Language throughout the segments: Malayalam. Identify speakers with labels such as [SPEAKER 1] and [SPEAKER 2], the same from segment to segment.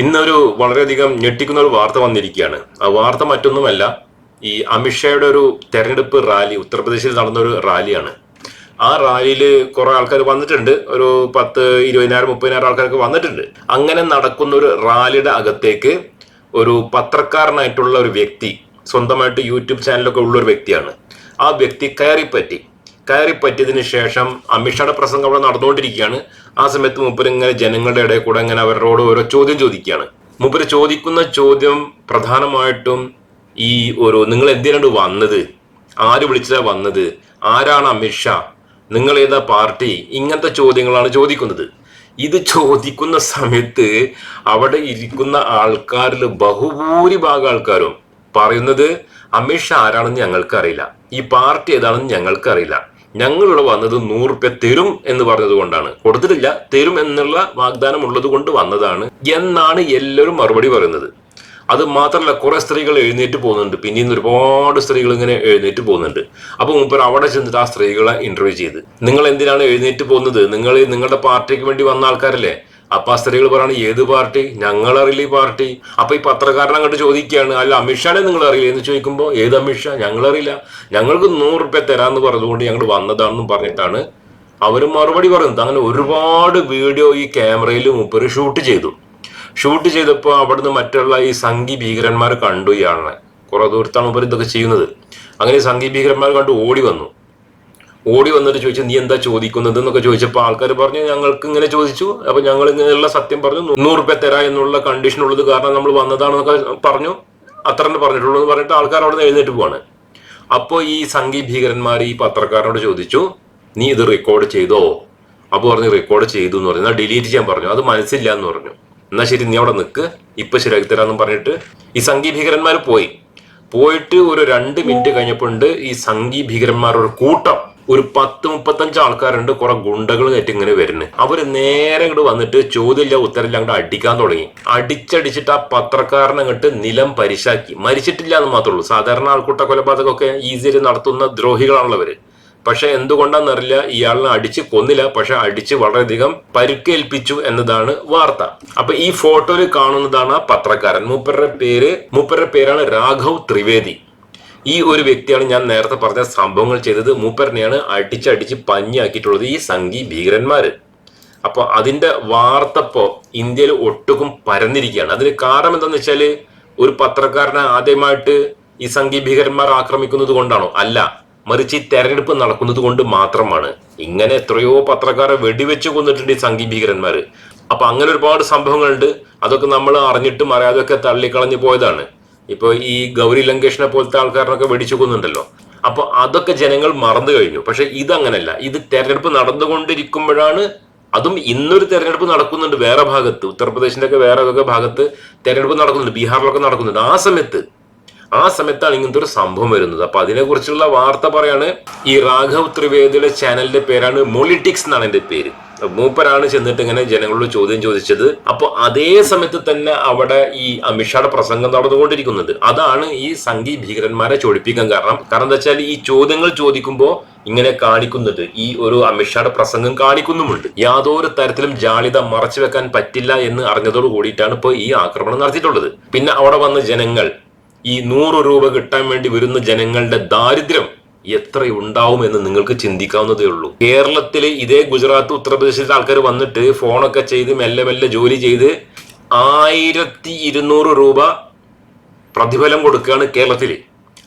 [SPEAKER 1] ഇന്നൊരു വളരെയധികം ഞെട്ടിക്കുന്ന ഒരു വാർത്ത വന്നിരിക്കുകയാണ്. ആ വാർത്ത മറ്റൊന്നുമല്ല ഈ അമിത്ഷായുടെ ഒരു തെരഞ്ഞെടുപ്പ് റാലി ഉത്തർപ്രദേശിൽ നടന്ന ഒരു റാലിയാണ്. ആ റാലിയിൽ കുറെ ആൾക്കാർ വന്നിട്ടുണ്ട്. ഒരു പത്ത് ഇരുപതിനായിരം മുപ്പതിനായിരം ആൾക്കാർക്ക് വന്നിട്ടുണ്ട്. അങ്ങനെ നടക്കുന്ന ഒരു റാലിയുടെ അകത്തേക്ക് ഒരു പത്രക്കാരനായിട്ടുള്ള ഒരു വ്യക്തി സ്വന്തമായിട്ട് യൂട്യൂബ് ചാനലൊക്കെ ഉള്ള ഒരു വ്യക്തിയാണ്. ആ വ്യക്തി കയറിപ്പറ്റി കയറിപ്പറ്റിയതിന് ശേഷം അമിത്ഷായുടെ പ്രസംഗം അവിടെ നടന്നുകൊണ്ടിരിക്കുകയാണ്. ആ സമയത്ത് മൂപ്പര് ഇങ്ങനെ ജനങ്ങളുടെ ഇടയിൽ കൂടെ ഇങ്ങനെ അവരോട് ഓരോ ചോദ്യം ചോദിക്കുകയാണ്. മൂപ്പര് ചോദിക്കുന്ന ചോദ്യം പ്രധാനമായിട്ടും ഈ ഒരു നിങ്ങൾ എന്തിനാണ് വന്നത്? ആര് വിളിച്ചതാ വന്നത്? ആരാണ് അമിത്ഷാ? നിങ്ങൾ ഏതാ പാർട്ടി? ഇങ്ങനത്തെ ചോദ്യങ്ങളാണ് ചോദിക്കുന്നത്. ഇത് ചോദിക്കുന്ന സമയത്ത് അവിടെ ഇരിക്കുന്ന ആൾക്കാരിൽ ബഹുഭൂരിഭാഗം ആൾക്കാരും പറയുന്നത് അമിത്ഷാ ആരാണെന്ന് ഞങ്ങൾക്ക് അറിയില്ല ഈ പാർട്ടി ഏതാണെന്ന് ഞങ്ങൾക്ക് അറിയില്ല ഞങ്ങളിവിടെ വന്നത് നൂറ് റുപ്യ തരും എന്ന് പറഞ്ഞത് കൊണ്ടാണ്. കൊടുത്തിട്ടില്ല തരും എന്നുള്ള വാഗ്ദാനം ഉള്ളത് കൊണ്ട് വന്നതാണ് എന്നാണ് എല്ലാവരും മറുപടി പറയുന്നത്. അത് മാത്രമല്ല കുറെ സ്ത്രീകൾ എഴുന്നേറ്റ് പോകുന്നുണ്ട്. പിന്നീട് ഒരുപാട് സ്ത്രീകൾ ഇങ്ങനെ എഴുന്നേറ്റ് പോകുന്നുണ്ട്. അപ്പോൾ മുമ്പ് അവിടെ ചെന്നിട്ട് ആ സ്ത്രീകളെ ഇന്റർവ്യൂ ചെയ്ത്. നിങ്ങൾ എന്തിനാണ് എഴുന്നേറ്റ് പോകുന്നത്? നിങ്ങൾ നിങ്ങളുടെ പാർട്ടിക്ക് വേണ്ടി വന്ന ആൾക്കാരല്ലേ? അപ്പൊ ആ സ്ത്രീകൾ പറയാണ് ഏത് പാർട്ടി? ഞങ്ങൾ അറിയില്ല ഈ പാർട്ടി. അപ്പൊ ഈ പത്രക്കാരൻ അങ്ങോട്ട് ചോദിക്കുകയാണ് അല്ല അമിത്ഷാനെ നിങ്ങൾ അറിയില്ല എന്ന് ചോദിക്കുമ്പോൾ ഏത് അമിത്ഷാ? ഞങ്ങൾ അറിയില്ല ഞങ്ങൾക്ക് നൂറ് റുപ്യ തരാന്ന് പറഞ്ഞുകൊണ്ട് ഞങ്ങൾ വന്നതാണെന്നും പറഞ്ഞിട്ടാണ് അവർ മറുപടി പറയുന്നത്. അങ്ങനെ ഒരുപാട് വീഡിയോ ഈ ക്യാമറയിൽ മുപ്പർ ഷൂട്ട് ചെയ്തു. ഷൂട്ട് ചെയ്തപ്പോൾ അവിടുന്ന് മറ്റുള്ള ഈ സംഘി ഭീകരന്മാർ കണ്ടു ഇയാളെ. കുറേ ദൂരത്താണ് മുപ്പർ ഇതൊക്കെ ചെയ്യുന്നത്. അങ്ങനെ സംഘി ഭീകരന്മാർ കണ്ടു ഓടി വന്നു. ഓടി വന്നിട്ട് ചോദിച്ചു നീ എന്താ ചോദിക്കുന്നത്? എന്നൊക്കെ ചോദിച്ചപ്പോൾ ആൾക്കാർ പറഞ്ഞു ഞങ്ങൾക്ക് ഇങ്ങനെ ചോദിച്ചു. അപ്പൊ ഞങ്ങൾ ഇങ്ങനെയുള്ള സത്യം പറഞ്ഞു നൂറ് റുപ്യ തരാ എന്നുള്ള കണ്ടീഷൻ ഉള്ളത് കാരണം നമ്മൾ വന്നതാണെന്നൊക്കെ പറഞ്ഞു അത്ര തന്നെ പറഞ്ഞിട്ടുള്ളൂ എന്ന് പറഞ്ഞിട്ട് ആൾക്കാർ അവിടെ എഴുന്നേറ്റ് പോവാണ്. അപ്പോൾ ഈ സംഘി ഭീകരന്മാർ ഈ പത്രക്കാരനോട് ചോദിച്ചു നീ ഇത് റെക്കോർഡ് ചെയ്തോ? അപ്പോൾ പറഞ്ഞു റെക്കോർഡ് ചെയ്തു എന്ന് പറഞ്ഞു. ഡിലീറ്റ് ചെയ്യാൻ പറഞ്ഞു. അത് മനസ്സില്ല എന്ന് പറഞ്ഞു. എന്നാൽ ശരി നീ അവിടെ നിൽക്ക് ഇപ്പൊ ശരിയാക്കി തരാമെന്ന് പറഞ്ഞിട്ട് ഈ സംഘി ഭീകരന്മാർ പോയി. പോയിട്ട് ഒരു രണ്ട് മിനിറ്റ് കഴിഞ്ഞപ്പോണ്ട് ഈ സംഘി ഭീകരന്മാരുടെ കൂട്ടം. ഒരു പത്ത് മുപ്പത്തഞ്ച് ആൾക്കാരുണ്ട് കുറെ ഗുണ്ടകൾ കയറ്റി ഇങ്ങനെ വരുന്നത് അവർ നേരെ ഇങ്ങോട്ട് വന്നിട്ട് ചോദ്യമില്ല ഉത്തരമില്ല അങ്ങോട്ട് അടിക്കാൻ തുടങ്ങി. അടിച്ചടിച്ചിട്ട് ആ പത്രക്കാരനെ അങ്ങോട്ട് നിലം പരിശാക്കി. മരിച്ചിട്ടില്ല എന്ന് മാത്രമേ ഉള്ളൂ. സാധാരണ ആൾക്കൂട്ട കൊലപാതകമൊക്കെ ഈസിയിൽ നടത്തുന്ന ദ്രോഹികളാണുള്ളവര് പക്ഷെ എന്തുകൊണ്ടാണെന്നറിയില്ല ഇയാളിനെ അടിച്ച് കൊന്നില്ല പക്ഷെ അടിച്ച് വളരെയധികം പരുക്കേൽപ്പിച്ചു എന്നതാണ് വാർത്ത. അപ്പൊ ഈ ഫോട്ടോയിൽ കാണുന്നതാണ് ആ പത്രക്കാരൻ. മൂപ്പരുടെ പേര് മൂപ്പരുടെ പേരാണ് രാഘവ് ത്രിവേദി. ഈ ഒരു വ്യക്തിയാണ് ഞാൻ നേരത്തെ പറഞ്ഞ സംഭവങ്ങൾ ചെയ്തത്. മൂപ്പരനെയാണ് അടിച്ചടിച്ച് പഞ്ഞാക്കിയിട്ടുള്ളത് ഈ സംഘി ഭീകരന്മാര്. അപ്പൊ അതിന്റെ വാർത്ത ഇപ്പോ ഇന്ത്യയിൽ ഒട്ടുക്കും പരന്നിരിക്കുകയാണ്. അതിന് കാരണം എന്താണെന്ന് വെച്ചാൽ ഒരു പത്രക്കാരനെ ആദ്യമായിട്ട് ഈ സംഘി ഭീകരന്മാർ ആക്രമിക്കുന്നത് കൊണ്ടാണോ? അല്ല. മറിച്ച് ഈ തെരഞ്ഞെടുപ്പ് നടക്കുന്നത് കൊണ്ട് മാത്രമാണ്. ഇങ്ങനെ എത്രയോ പത്രക്കാരെ വെടിവെച്ച് കൊന്നിട്ടുണ്ട് ഈ സംഘി ഭീകരന്മാർ അപ്പൊ അങ്ങനെ ഒരുപാട് സംഭവങ്ങളുണ്ട്. അതൊക്കെ നമ്മൾ അറിഞ്ഞിട്ടും അറിയാതെയൊക്കെ തള്ളിക്കളഞ്ഞു പോയതാണ്. ഇപ്പൊ ഈ ഗൗരി ലങ്കേഷിനെ പോലത്തെ ആൾക്കാരനൊക്കെ വെടിച്ചു കൊന്നുണ്ടല്ലോ അപ്പൊ അതൊക്കെ ജനങ്ങൾ മറന്നു കഴിഞ്ഞു. പക്ഷെ ഇതങ്ങനല്ല. ഇത് തെരഞ്ഞെടുപ്പ് നടന്നുകൊണ്ടിരിക്കുമ്പോഴാണ് അതും ഇന്നൊരു തെരഞ്ഞെടുപ്പ് നടക്കുന്നുണ്ട് വേറെ ഭാഗത്ത്. ഉത്തർപ്രദേശിന്റെ ഒക്കെ വേറെ ഒക്കെ ഭാഗത്ത് തെരഞ്ഞെടുപ്പ് നടക്കുന്നുണ്ട്. ബീഹാറിലൊക്കെ നടക്കുന്നുണ്ട്. ആ സമയത്ത് ആ സമയത്താണ് ഇങ്ങനത്തെ ഒരു സംഭവം വരുന്നത്. അപ്പൊ അതിനെക്കുറിച്ചുള്ള വാർത്ത പറയാണ് ഈ രാഘവ് ത്രിവേദിയുടെ ചാനലിന്റെ പേരാണ് മൊളിറ്റിക്സ് എന്നാണ് എന്റെ പേര്. മൂപ്പരാണ് ചെന്നിട്ട് ഇങ്ങനെ ജനങ്ങളോട് ചോദ്യം ചോദിച്ചത്. അപ്പോൾ അതേ സമയത്ത് തന്നെ അവിടെ ഈ അമിത്ഷായുടെ പ്രസംഗം നടന്നുകൊണ്ടിരിക്കുന്നത് അതാണ് ഈ സംഘി ഭീകരന്മാരെ ചോദിപ്പിക്കാൻ കാരണം. കാരണം എന്താ വെച്ചാൽ ഈ ചോദ്യങ്ങൾ ചോദിക്കുമ്പോൾ ഇങ്ങനെ കാണിക്കുന്നുണ്ട്. ഈ ഒരു അമിത്ഷായുടെ പ്രസംഗം കാണിക്കുന്നുമുണ്ട്. യാതൊരു തരത്തിലും ജാളിത മറച്ചു വെക്കാൻ പറ്റില്ല എന്ന് അറിഞ്ഞതോട് കൂടിയിട്ടാണ് ഇപ്പോൾ ഈ ആക്രമണം നടത്തിയിട്ടുള്ളത്. പിന്നെ അവിടെ വന്ന ജനങ്ങൾ ഈ നൂറ് രൂപ കിട്ടാൻ വേണ്ടി വരുന്ന ജനങ്ങളുടെ ദാരിദ്ര്യം എത്ര ഉണ്ടാവും എന്ന് നിങ്ങൾക്ക് ചിന്തിക്കാവുന്നതേ ഉള്ളൂ. കേരളത്തിലെ ഇതേ ഗുജറാത്ത് ഉത്തർപ്രദേശിലെ ആൾക്കാർ വന്നിട്ട് ഫോണൊക്കെ ചെയ്ത് മെല്ലെ മെല്ലെ ജോലി ചെയ്ത് ആയിരത്തി ഇരുന്നൂറ് രൂപ പ്രതിഫലം കൊടുക്കുകയാണ് കേരളത്തിൽ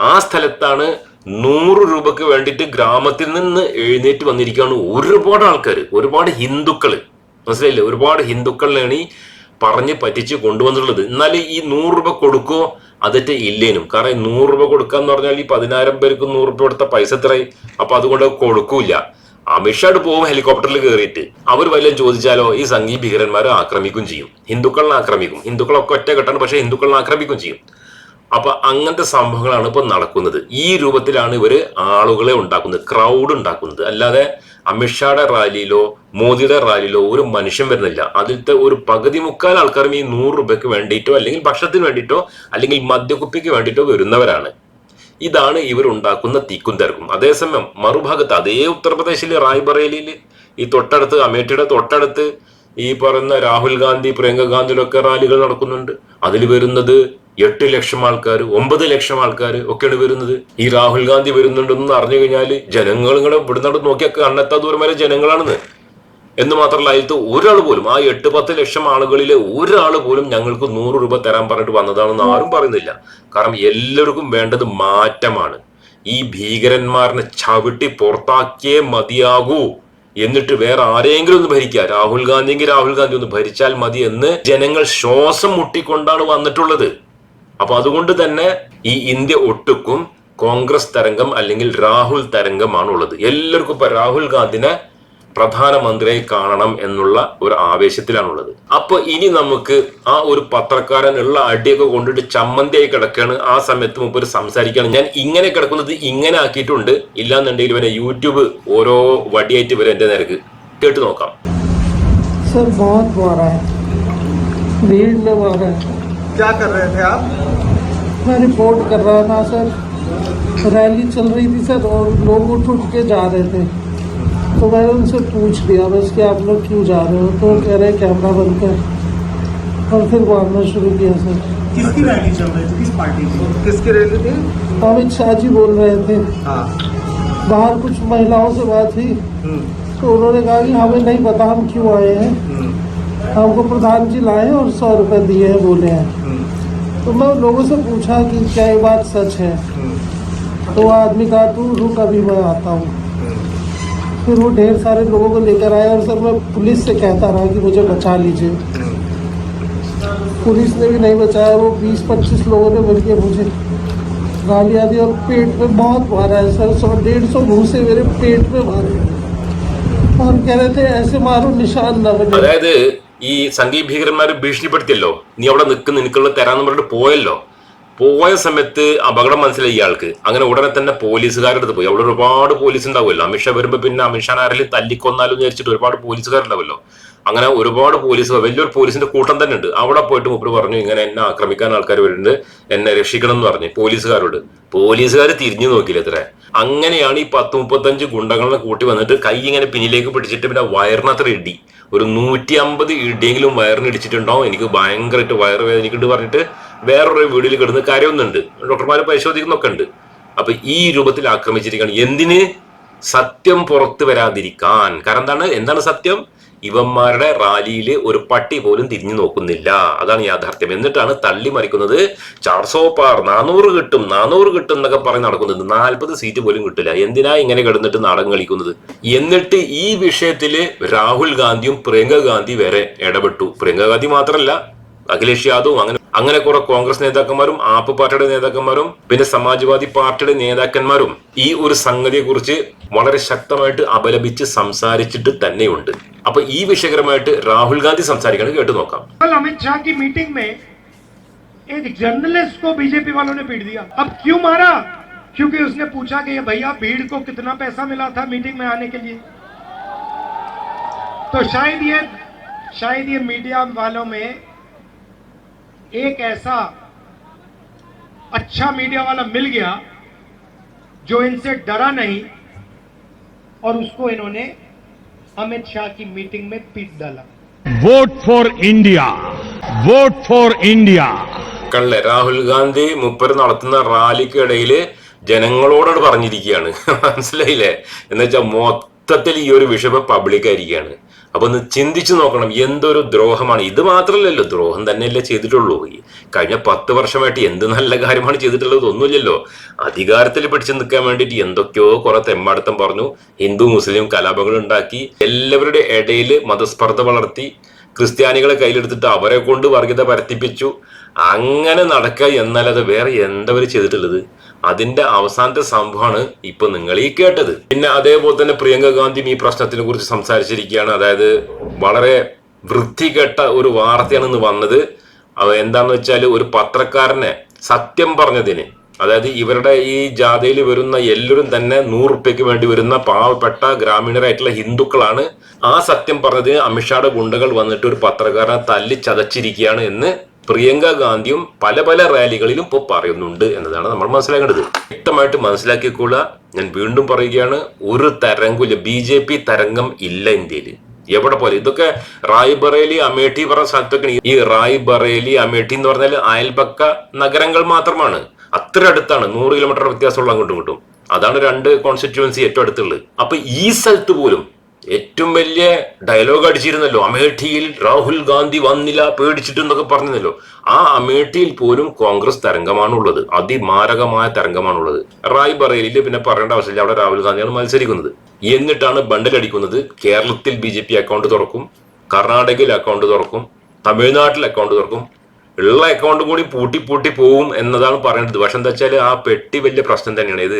[SPEAKER 1] ആ സ്ഥലത്താണ് നൂറ് രൂപക്ക് വേണ്ടിയിട്ട് ഗ്രാമത്തിൽ നിന്ന് എഴുന്നേറ്റ് വന്നിരിക്കുകയാണ് ഒരുപാട് ആൾക്കാർ ഒരുപാട് ഹിന്ദുക്കൾ മനസ്സിലായില്ലേ? ഒരുപാട് ഹിന്ദുക്കളിലാണ് ഈ പറഞ്ഞ് പറ്റിച്ച് കൊണ്ടുവന്നിട്ടുള്ളത്. എന്നാൽ ഈ നൂറ് രൂപ കൊടുക്കുമോ അതൊക്കെ ഇല്ലേനും. കാരണം നൂറ് രൂപ കൊടുക്കാന്ന് പറഞ്ഞാൽ ഈ പതിനായിരം പേർക്ക് നൂറ് രൂപ കൊടുത്ത പൈസ എത്രയായി? അപ്പൊ അതുകൊണ്ട് കൊടുക്കൂല. അമിത്ഷാട് പോകും ഹെലികോപ്റ്ററിൽ കയറിയിട്ട്. അവർ വല്ലതും ചോദിച്ചാലോ ഈ സംഘീ ഭീകരന്മാരെ ആക്രമിക്കും ചെയ്യും. ഹിന്ദുക്കളെ ആക്രമിക്കും. ഹിന്ദുക്കളൊക്കെ ഒറ്റ കെട്ടാണ് പക്ഷെ ഹിന്ദുക്കളെ ആക്രമിക്കും ചെയ്യും. അപ്പൊ അങ്ങനത്തെ സംഭവങ്ങളാണ് ഇപ്പൊ നടക്കുന്നത്. ഈ രൂപത്തിലാണ് ഇവർ ആളുകളെ ഉണ്ടാക്കുന്നത് ക്രൗഡ് ഉണ്ടാക്കുന്നത്. അല്ലാതെ അമിത്ഷായുടെ റാലിയിലോ മോദിയുടെ റാലിയിലോ ഒരു മനുഷ്യൻ വരുന്നില്ല. അതിലത്തെ ഒരു പകുതി മുക്കാൽ ആൾക്കാരും ഈ നൂറ് രൂപയ്ക്ക് വേണ്ടിയിട്ടോ അല്ലെങ്കിൽ ഭക്ഷണത്തിന് വേണ്ടിയിട്ടോ അല്ലെങ്കിൽ മദ്യക്കുപ്പിക്ക് വേണ്ടിയിട്ടോ വരുന്നവരാണ്. ഇതാണ് ഇവർ ഉണ്ടാക്കുന്ന തീക്കും തിരക്കും. അതേസമയം മറുഭാഗത്ത് അതേ ഉത്തർപ്രദേശിലെ റായ്ബറേലിയിൽ ഈ തൊട്ടടുത്ത് അമേഠിയുടെ തൊട്ടടുത്ത് ഈ പറയുന്ന രാഹുൽ ഗാന്ധി പ്രിയങ്ക ഗാന്ധിയിലൊക്കെ റാലികൾ നടക്കുന്നുണ്ട്. അതിൽ വരുന്നത് എട്ട് ലക്ഷം ആൾക്കാർ ഒമ്പത് ലക്ഷം ആൾക്കാർ ഒക്കെയാണ് വരുന്നത്. ഈ രാഹുൽ ഗാന്ധി വരുന്നുണ്ടെന്ന് അറിഞ്ഞു കഴിഞ്ഞാൽ ജനങ്ങൾ ഇങ്ങനെ ഇവിടുന്നോട് നോക്കിയാൽ കണ്ണെത്താ ദൂരം വരെ ജനങ്ങളാണെന്ന്. എന്ന് മാത്രമല്ല അതിലത്തെ ഒരാൾ പോലും ആ എട്ട് പത്ത് ലക്ഷം ആളുകളിലെ ഒരാൾ പോലും ഞങ്ങൾക്ക് നൂറ് രൂപ തരാൻ പറഞ്ഞിട്ട് വന്നതാണെന്ന് ആരും പറയുന്നില്ല. കാരണം എല്ലാവർക്കും വേണ്ടത് മാറ്റമാണ്. ഈ ഭീകരന്മാരനെ ചവിട്ടി പുറത്താക്കിയേ മതിയാകൂ എന്നിട്ട് വേറെ ആരെങ്കിലും ഒന്ന് ഭരിക്കുക. രാഹുൽ ഗാന്ധിയെങ്കിൽ രാഹുൽ ഗാന്ധി ഒന്ന് ഭരിച്ചാൽ മതി എന്ന് ജനങ്ങൾ ശ്വാസം മുട്ടിക്കൊണ്ടാണ് വന്നിട്ടുള്ളത്. അപ്പൊ അതുകൊണ്ട് തന്നെ ഈ ഇന്ത്യ ഒട്ടുക്കും കോൺഗ്രസ് തരംഗം അല്ലെങ്കിൽ രാഹുൽ തരംഗമാണ് ഉള്ളത് എല്ലാവർക്കും ഇപ്പൊ രാഹുൽ ഗാന്ധിനെ പ്രധാനമന്ത്രിയെ കാണണം എന്നുള്ള ഒരു ആവേശത്തിലാണുള്ളത്. അപ്പൊ ഇനി നമുക്ക് ആ ഒരു പത്രക്കാരൻ ഉള്ള അടിയൊക്കെ കൊണ്ടിട്ട് ചമ്മന്തിയായി കിടക്കുകയാണ്. ആ സമയത്ത് മുമ്പ് ഒരു സംസാരിക്കുകയാണ്. ഞാൻ ഇങ്ങനെ കിടക്കുന്നത് ഇങ്ങനെ ആക്കിയിട്ടുണ്ട്. ഇല്ലാന്നുണ്ടെങ്കിൽ ഇവരെ യൂട്യൂബ് ഓരോ വടിയായിട്ട് ഇവരെ എന്റെ നേരക്ക് കേട്ട് നോക്കാം.
[SPEAKER 2] സർ ബോധ് വീടിന്റെ
[SPEAKER 3] क्या कर रहे थे आप?
[SPEAKER 2] मैं रिपोर्ट कर रहा था सर रैली चल रही थी सर और लोग उठ उठ के जा रहे थे। तो मैंने उनसे पूछ लिया बस कि आप लोग क्यों जा रहे हो? तो कह रहे हैं कैमरा बंद कर। और फिर मारना शुरू किया सर
[SPEAKER 4] किसकी रैली चल रही थी? किस पार्टी की?
[SPEAKER 3] किसकी रैली थी?
[SPEAKER 2] अमित शाह जी बोल रहे थे।
[SPEAKER 3] हाँ।
[SPEAKER 2] बाहर कुछ महिलाओं से बात हुई।
[SPEAKER 3] हम्म,
[SPEAKER 2] तो उन्होंने कहा कि हमें नहीं पता हम क्यों आए हैं।
[SPEAKER 3] हम्म,
[SPEAKER 2] हमको प्रधान जी लाए और सौ रुपये दिए हैं बोले हैं। तो मैं लोगों से पूछा कि क्या ये बात सच है?
[SPEAKER 3] हम्म।
[SPEAKER 2] तो आदमी कहा तू रुक अभी मैं आता हूँ।
[SPEAKER 3] हम्म।
[SPEAKER 2] फिर वो ढेर सारे लोगों को लेकर आया और सर मैं पुलिस से कहता रहा कि मुझे बचा लीजिए। हम्म। पुलिस ने भी नहीं बचाया वो 20-25 लोगों ने मिलकर मुझे गालियाँ दी और पेट में बहुत मारा है सर। सौ डेढ़ सौ घूसे मेरे पेट में मारे। और कह रहे थे ऐसे मारो निशान ना बने।
[SPEAKER 1] ഈ സംഘീയ ഭീകരന്മാർ ഭീഷണിപ്പെടുത്തിയല്ലോ? നീ അവിടെ നിൽക്കുന്ന നിനക്കുള്ള തരാന്ന് പറഞ്ഞിട്ട് പോയല്ലോ? പോയ സമയത്ത് അപകടം മനസ്സിലായി ഇയാൾക്ക് അങ്ങനെ ഉടനെ തന്നെ പോലീസുകാരുടെ അടുത്ത് പോയി. അവിടെ ഒരുപാട് പോലീസ് ഉണ്ടാവുമല്ലോ അമിത്ഷാ വരുമ്പോ പിന്നെ അമിത്ഷാ ആരെങ്കിലും തല്ലിക്കൊന്നാലും വിചാരിച്ചിട്ട് ഒരുപാട് പോലീസുകാരുണ്ടാവുമല്ലോ. അങ്ങനെ ഒരുപാട് പോലീസ് വലിയൊരു പോലീസിന്റെ കൂട്ടം തന്നെ ഉണ്ട്. അവിടെ പോയിട്ട് മുപ്പര് പറഞ്ഞു ഇങ്ങനെ എന്നെ ആക്രമിക്കാൻ ആൾക്കാർ വരുന്നുണ്ട്. എന്നെ രക്ഷിക്കണം എന്ന് പറഞ്ഞു പോലീസുകാരോട്. പോലീസുകാർ തിരിഞ്ഞു നോക്കിയില്ല ഇത്ര അങ്ങനെയാണ് ഈ പത്ത് മുപ്പത്തഞ്ച് ഗുണ്ടകളെ കൂട്ടി വന്നിട്ട് കൈ ഇങ്ങനെ പിന്നിലേക്ക് പിടിച്ചിട്ട് പിന്നെ വയറിനത്ര ഇടി. ഒരു നൂറ്റി അമ്പത് ഇടിയെങ്കിലും വയറിന് ഇടിച്ചിട്ടുണ്ടാവും. എനിക്ക് ഭയങ്കരമായിട്ട് വയറ് വേദനിക്കുന്നുണ്ട് പറഞ്ഞിട്ട് വേറൊരു വീടിൽ കിടന്ന് കരയൊന്നുണ്ട്. ഡോക്ടർമാരെ പരിശോധിക്കുന്നൊക്കെ ഉണ്ട്. അപ്പൊ ഈ രൂപത്തിൽ ആക്രമിച്ചിരിക്കുകയാണ്. എന്തിന്? സത്യം പുറത്തു വരാതിരിക്കാൻ. കാരണം എന്താണ്? എന്താണ് സത്യം? ഇവന്മാരുടെ റാലിയിൽ ഒരു പട്ടി പോലും തിരിഞ്ഞു നോക്കുന്നില്ല. അതാണ് യാഥാർത്ഥ്യം. എന്നിട്ടാണ് തള്ളി മറിക്കുന്നത് ചാർസോ പാർ നാനൂറ് കിട്ടും നാനൂറ് കിട്ടും എന്നൊക്കെ പറഞ്ഞ് നടക്കുന്നത് നാൽപ്പത് സീറ്റ് പോലും കിട്ടില്ല. എന്തിനാ ഇങ്ങനെ കിടന്നിട്ട് നാടകം കളിക്കുന്നത്? എന്നിട്ട് ഈ വിഷയത്തിൽ രാഹുൽ ഗാന്ധിയും പ്രിയങ്ക ഗാന്ധി വരെ ഇടപെട്ടു. പ്രിയങ്ക ഗാന്ധി മാത്രമല്ല അഖിലേഷ് യാദവും അങ്ങനെ അങ്ങനെ കുറെ കോൺഗ്രസ് നേതാക്കന്മാരും ആപ്പ് പാർട്ടിയുടെ നേതാക്കന്മാരും പിന്നെ സമാജ്വാദി പാർട്ടിയുടെ നേതാക്കന്മാരും ഈ ഒരു സംഗതിയെ കുറിച്ച് വളരെ ശക്തമായിട്ട് അപലപിച്ച് സംസാരിച്ചിട്ട് തന്നെയുണ്ട് അപ്പൊ ഈ വിഷയകരമായിട്ട് രാഹുൽ ഗാന്ധി സംസാരിക്കണം കേട്ടു നോക്കാം
[SPEAKER 4] कल अमित शाह की मीटिंग में एक जर्नलिस्ट को बीजेपी वालों ने पीट दिया अब क्यों मारा क्योंकि उसने पूछा कि ये भैया भीड़ को कितना पैसा मिला था मीटिंग में आने के लिए तो शायद ये शायद ये मीडिया वालों में एक ऐसा अच्छा मीडिया वाला मिल गया जो इनसे डरा नहीं और उसको इन्होंने अमित शाह की मीटिंग में पीट डाला
[SPEAKER 5] vote for India vote for India
[SPEAKER 1] കണ്ടില്ലേ രാഹുൽ ഗാന്ധി മുപ്പര് നടത്തുന്ന റാലിക്കിടയിൽ ജനങ്ങളോടാണ് പറഞ്ഞിരിക്കുകയാണ് മനസ്സിലായില്ലേ എന്ന് വെച്ചാൽ മൊത്തത്തിൽ ഈ ഒരു വിഷയം പബ്ലിക് ആയിരിക്കുകയാണ് അപ്പൊ ഒന്ന് ചിന്തിച്ചു നോക്കണം എന്തൊരു ദ്രോഹമാണ്. ഇത് മാത്രമല്ലല്ലോ ദ്രോഹം തന്നെയല്ലേ ചെയ്തിട്ടുള്ളൂ. കഴിഞ്ഞ പത്ത് വർഷമായിട്ട് എന്ത് നല്ല കാര്യമാണ് ചെയ്തിട്ടുള്ളത് ഒന്നുമില്ലല്ലോ. അധികാരത്തിൽ പിടിച്ചു നിൽക്കാൻ വേണ്ടിയിട്ട് എന്തൊക്കെയോ കുറെ തെമ്മാടത്തം പറഞ്ഞു. ഹിന്ദു മുസ്ലിം കലാപങ്ങൾ ഉണ്ടാക്കി. എല്ലാവരുടെ ഇടയിൽ മതസ്പർദ്ധ വളർത്തി. ക്രിസ്ത്യാനികളെ കയ്യിലെടുത്തിട്ട് അവരെ കൊണ്ട് വർഗീയത പരത്തിപ്പിച്ചു. അങ്ങനെ നടക്കുക എന്നല്ലാതെ വേറെ എന്തവർ ചെയ്തിട്ടുള്ളത്? അതിന്റെ അവസാനത്തെ സംഭവമാണ് ഇപ്പൊ നിങ്ങൾ ഈ കേട്ടത്. പിന്നെ അതേപോലെ തന്നെ പ്രിയങ്ക ഗാന്ധിയും ഈ പ്രശ്നത്തിനെ കുറിച്ച് സംസാരിച്ചിരിക്കുകയാണ്. അതായത് വളരെ വൃത്തികെട്ട ഒരു വാർത്തയാണ് ഇന്ന് വന്നത്. അവ എന്താന്ന് വെച്ചാൽ ഒരു പത്രക്കാരനെ സത്യം പറഞ്ഞതിന് അതായത് ഇവരുടെ ഈ ജാഥയിൽ വരുന്ന എല്ലാവരും തന്നെ നൂറുപ്യക്ക് വേണ്ടി വരുന്ന പാവപ്പെട്ട ഗ്രാമീണരായിട്ടുള്ള ഹിന്ദുക്കളാണ് ആ സത്യം പറഞ്ഞതിന് അമിത്ഷായുടെ ഗുണ്ടകൾ വന്നിട്ട് ഒരു പത്രക്കാരനെ തല്ലി ചതച്ചിരിക്കുകയാണ് എന്ന് പ്രിയങ്ക ഗാന്ധിയും പല പല റാലികളിലും ഇപ്പോൾ പറയുന്നുണ്ട് എന്നതാണ് നമ്മൾ മനസ്സിലാക്കേണ്ടത്. വ്യക്തമായിട്ട് മനസ്സിലാക്കിക്കൊള്ളുക. ഞാൻ വീണ്ടും പറയുകയാണ് ഒരു തരംഗമില്ല ബി ജെ പി തരംഗം ഇല്ല ഇന്ത്യയിൽ എവിടെ പോലെ. ഇതൊക്കെ റായ് ബറേലി അമേഠി പറഞ്ഞ സ്ഥലത്തൊക്കെ ഈ റായ് ബറേലി അമേഠി എന്ന് പറഞ്ഞാൽ അയൽപക്ക നഗരങ്ങൾ മാത്രമാണ്. അത്ര അടുത്താണ്. നൂറ് കിലോമീറ്റർ വ്യത്യാസമുള്ള അങ്ങോട്ടും ഇങ്ങോട്ടും. അതാണ് രണ്ട് കോൺസ്റ്റിറ്റ്യുവൻസി ഏറ്റവും അടുത്തുള്ളത്. അപ്പൊ ഈ സ്ഥലത്ത് പോലും ഏറ്റവും വലിയ ഡയലോഗ് അടിച്ചിരുന്നല്ലോ. അമേഠിയിൽ രാഹുൽ ഗാന്ധി വന്നില്ല പേടിച്ചിട്ടെന്നൊക്കെ പറഞ്ഞല്ലോ ആ അമേഠിയിൽ പോലും കോൺഗ്രസ് തരംഗമാണുള്ളത്. അതിമാരകമായ തരംഗമാണുള്ളത്. റായ് ബറേലിയിൽ പിന്നെ പറയേണ്ട ആവശ്യമില്ല. അവിടെ രാഹുൽ ഗാന്ധിയാണ് മത്സരിക്കുന്നത്. എന്നിട്ടാണ് ബണ്ടിലടിക്കുന്നത്. കേരളത്തിൽ ബി ജെ പി അക്കൗണ്ട് തുറക്കും. കർണാടകയിൽ അക്കൗണ്ട് തുറക്കും. തമിഴ്നാട്ടിൽ അക്കൗണ്ട് തുറക്കും. ഉള്ള അക്കൗണ്ട് കൂടി പൂട്ടി പൂട്ടി പോവും എന്നതാണ് പറയേണ്ടത്. പക്ഷെ എന്താ വെച്ചാൽ ആ പെട്ടി വലിയ പ്രശ്നം തന്നെയാണ്. ഇത്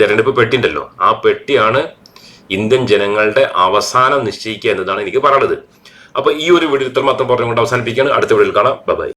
[SPEAKER 1] തെരഞ്ഞെടുപ്പ് പെട്ടിണ്ടല്ലോ. ആ പെട്ടിയാണ് ഇന്ത്യൻ ജനങ്ങളുടെ അവസാനം നിശ്ചയിക്കുക എന്നതാണ് എനിക്ക് പറയുന്നത് അപ്പൊ ഈ ഒരു വീഡിയോ ഇത്രമാത്രം പറഞ്ഞുകൊണ്ട് അവസാനിപ്പിക്കുകയാണ്. അടുത്ത വീഡിയോയിൽ കാണാം. ബൈ